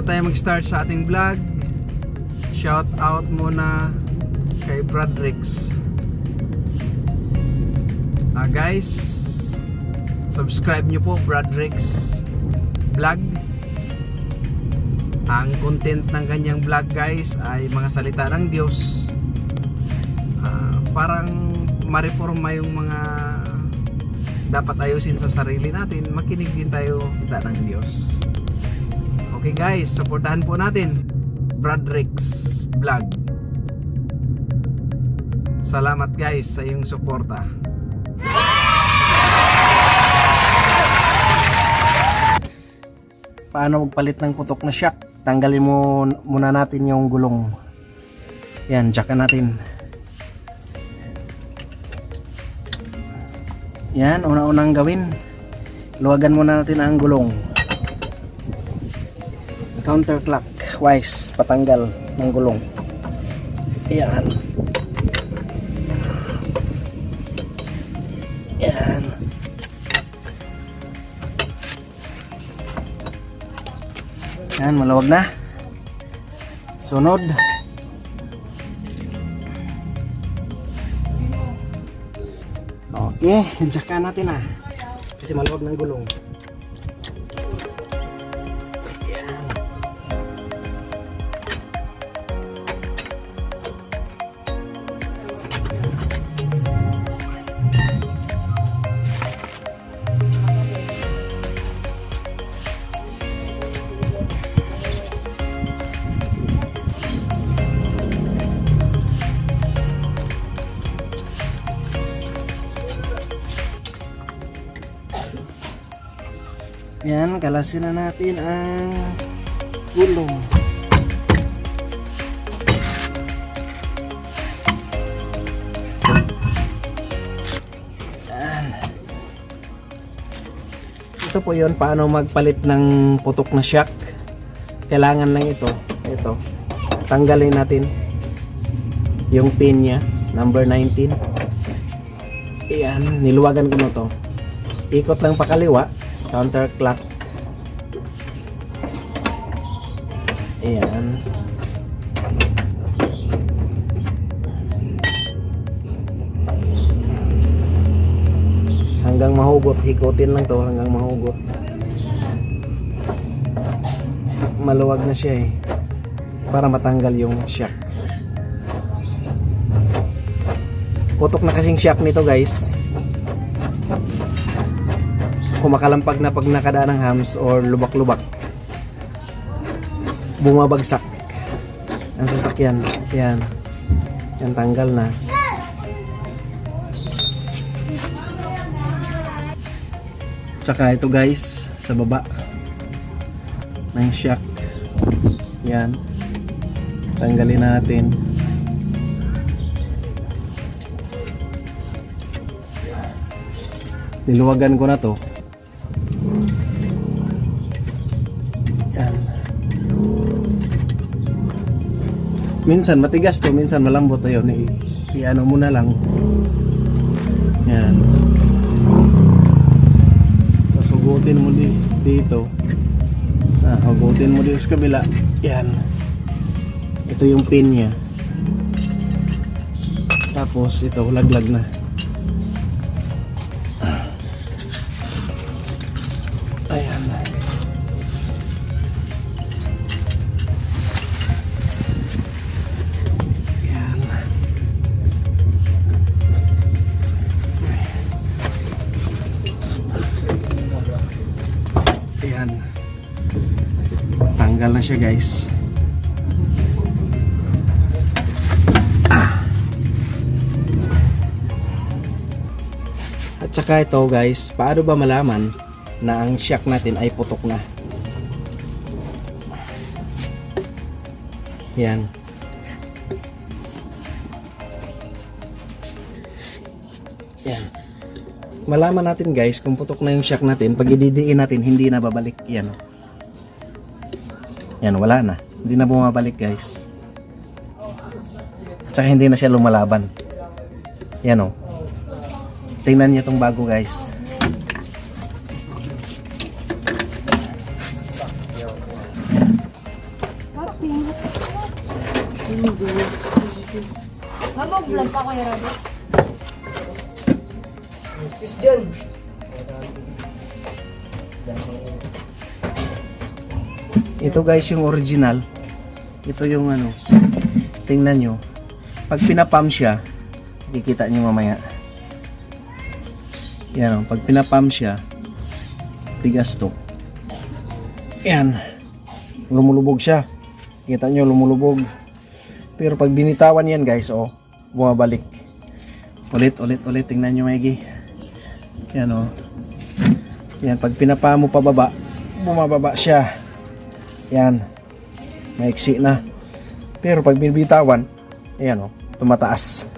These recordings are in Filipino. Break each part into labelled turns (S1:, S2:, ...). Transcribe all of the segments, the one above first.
S1: bago tayo mag-start sa ating vlog, shout out muna kay Brad Rex. Ah guys, subscribe nyo po Brad Rex vlog. Ang content ng kanyang vlog guys ay mga salita ng Diyos. Ah, parang mareforma yung mga dapat ayusin sa sarili natin, makinig din tayo kita ng Diyos. Okay guys, supportahan po natin Brad Rex Vlog. Salamat guys sa iyong suporta. Paano magpalit ng putok na shock? Tanggalin mo muna natin yung gulong. Yan, jackan natin. Yan, una-unang gawin. Luwagan muna natin ang gulong. Counterclockwise, patanggal ng gulong. Yan. Yan. Yan, maluwag na. Sunod. Okay, jackan natin ah. Kasi maluwag ng gulong. Yan, kalasin na natin ang gulong. Yan. Ito po yon paano magpalit ng putok na shock. Kailangan lang ito. Ito. Tanggalin natin yung pin niya. Number 19. Ayan, niluwagan ko na to. Ikot lang pakaliwa counterclock ayan. Hanggang mahugot. Hikutin lang to hanggang mahugot. Maluwag na siya eh. Para matanggal yung shock. Putok na kasing shock nito guys kumakalampag na pag nakadaan ng hams or lubak-lubak. Bumabagsak. Ang sasakyan. Yan. Yan tanggal na. Tsaka ito guys sa baba. Ng shock yan. Tanggalin natin. Niluwagan ko na to Minsan matigas to, minsan malambot ayun. I, i-ano mo na lang. Yan. Tapos hugutin mo di, dito. Ah, hugutin mo dito sa kabila. Yan. Ito yung pin niya. Tapos ito, laglag na. Ayan. Ayan. Tanggal na siya guys. At saka ito guys, paano ba malaman na ang shock natin ay putok na? Yan. Yan. Malaman natin guys kung putok na yung shock natin. Pag ididiin natin, hindi na babalik. Yan. oh. Yan, wala na. Hindi na bumabalik guys. At saka hindi na siya lumalaban. Yan o. Tingnan niyo tong bago guys.
S2: Mamag-vlog pa ko yung.
S3: Excuse dyan.
S1: Ito guys yung original. Ito yung ano. Tingnan nyo. Pag pinapam siya, kikita nyo mamaya. Yan o. Pag pinapam siya, tigas to. Yan. Lumulubog siya. Kita nyo lumulubog. Pero pag binitawan yan guys, oh, bumabalik. Ulit, ulit, ulit. Tingnan nyo maigi. Yan o. Yan. Pag pinapa mo pababa, bumababa siya. Yan. Maiksi na. Pero pag binibitawan, ayan o, tumataas.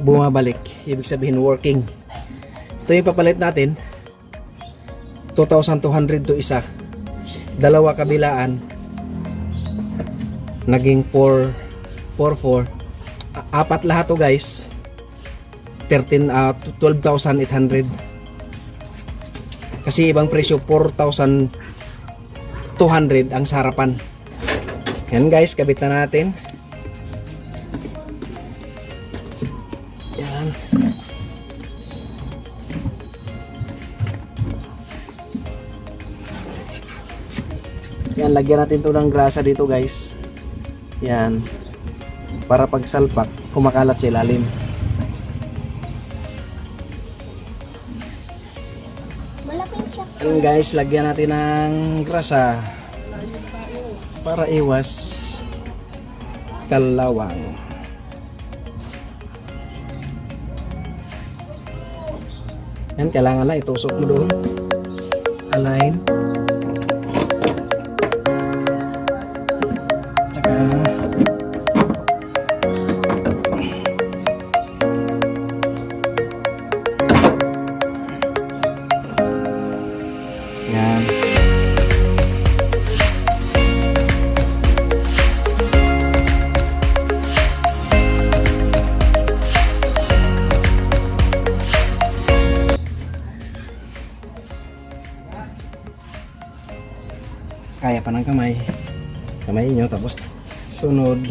S1: Bumabalik. Ibig sabihin working. Ito yung papalit natin. 2,200 to isa. Dalawa kabilaan. Naging 4, 4, 4. A- Apat lahat to guys. 13, ah, 12,800. Kasi ibang presyo 4,000 200 ang sarapan. Yan guys, kabit na natin. Yan. Yan, lagyan natin to ng grasa dito guys. Yan. Para pag salpak, kumakalat sa ilalim.
S2: Malaking siya.
S1: Yan guys, lagyan natin ng grasa para iwas kalawang. Yan, kailangan lang itusok mo doon. Align. Pa ng kamay. Kamay nyo tapos sunod.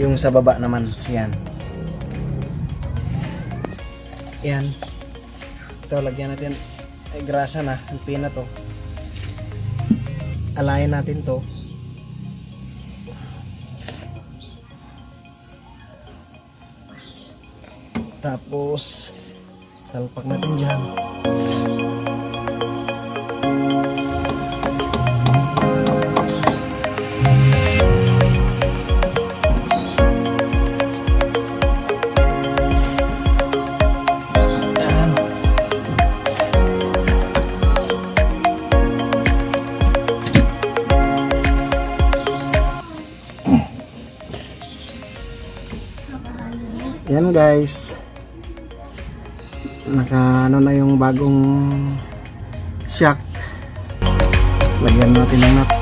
S1: Yung sa baba naman, yan. Yan. Ito, lagyan natin. Ay, grasa na. Ang pina to. Alayan natin to. Tapos, salpak natin dyan. Yan guys. Naka ano na yung bagong shock. Lagyan natin ng nut.